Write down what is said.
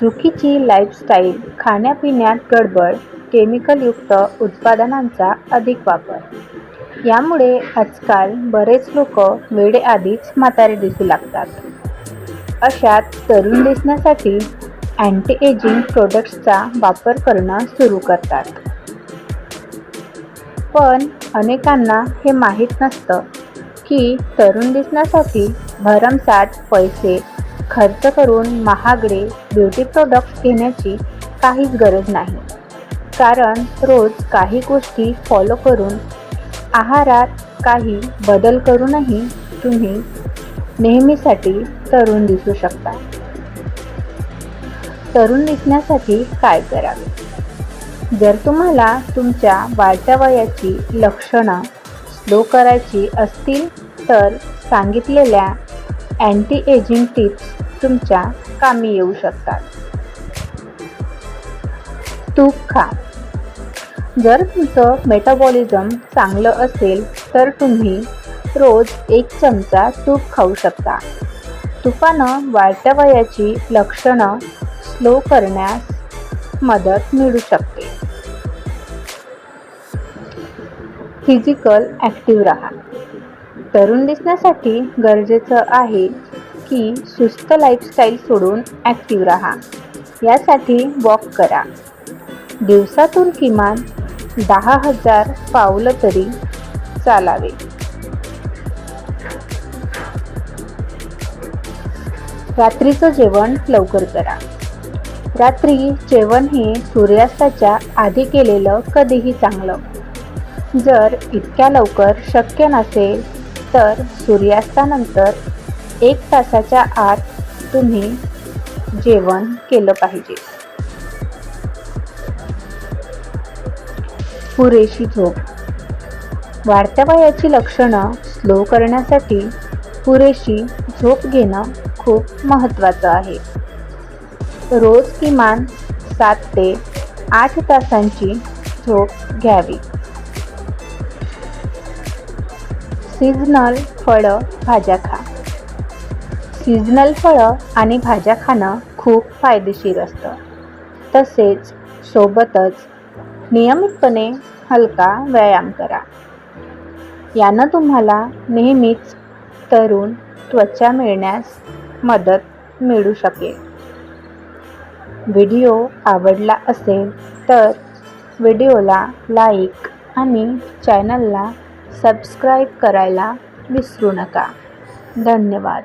चुकीची लाईफस्टाईल खाण्यापिण्यात गडबड केमिकलयुक्त उत्पादनांचा अधिक वापर. यामुळे आजकाल बरेच लोक वेळेआधीच म्हातारे दिसू लागतात. अशात तरुण दिसण्यासाठी अँटी एजिंग प्रोडक्ट्सचा वापर करणं सुरू करतात. पण अनेकांना हे माहीत नसतं की तरुण दिसण्यासाठी भरमसाठ पैसे खर्च करून महागडे ब्युटी प्रोडक्ट्स घेण्याची काहीच गरज नाही. कारण रोज काही गोष्टी फॉलो करून आहारात काही बदल करूनही तुम्ही नेहमीसाठी तरुण दिसू शकता. तरुण दिसण्यासाठी काय करावे? जर तुम्हाला तुमच्या वाढत्या वयाची लक्षणं स्लो करायची असतील तर सांगितलेल्या अँटी एजिंग टिप्स तुमच्या कामी येऊ शकतात. तूप खा. जर तुमचं मेटाबॉलिझम चांगलं असेल तर तुम्ही रोज एक चमचा तूप खाऊ शकता. तुपानं वाढत्या वयाची लक्षणं स्लो करण्यास मदत मिळू शकते. फिजिकल ॲक्टिव्ह राहा. तरुण दिसण्यासाठी गरजेचं आहे की सुस्त लाईफस्टाईल सोडून ॲक्टिव्ह राहा. यासाठी वॉक करा. दिवसातून किमान दहा हजार पावलं तरी चालावे. रात्रीचं जेवण लवकर करा. रात्री जेवण हे सूर्यास्ताच्या आधी केलेलं कधीही चांगलं. जर इतक्या लवकर शक्य नसेल तर सूर्यास्तानंतर एक तासाच्या आत तुम्ही जेवण केलं पाहिजे. पुरेशी झोप. वाढत्या वयाची लक्षणं स्लो करण्यासाठी पुरेशी झोप घेणं खूप महत्त्वाचं आहे. रोज किमान सात ते आठ तासांची झोप घ्यावी. सीझनल फळं भाज्या खा. सीजनल फळं आणि भाज्या खाणं खूप फायदेशीर असतं. तसेच सोबतच नियमितपणे हलका व्यायाम करा. यानं तुम्हाला नेहमीच तरुण त्वचा मिळण्यास मदत मिळू शकेल. व्हिडिओ आवडला असेल तर व्हिडिओला लाईक आणि चॅनलला सबस्क्राईब करायला विसरू नका. धन्यवाद.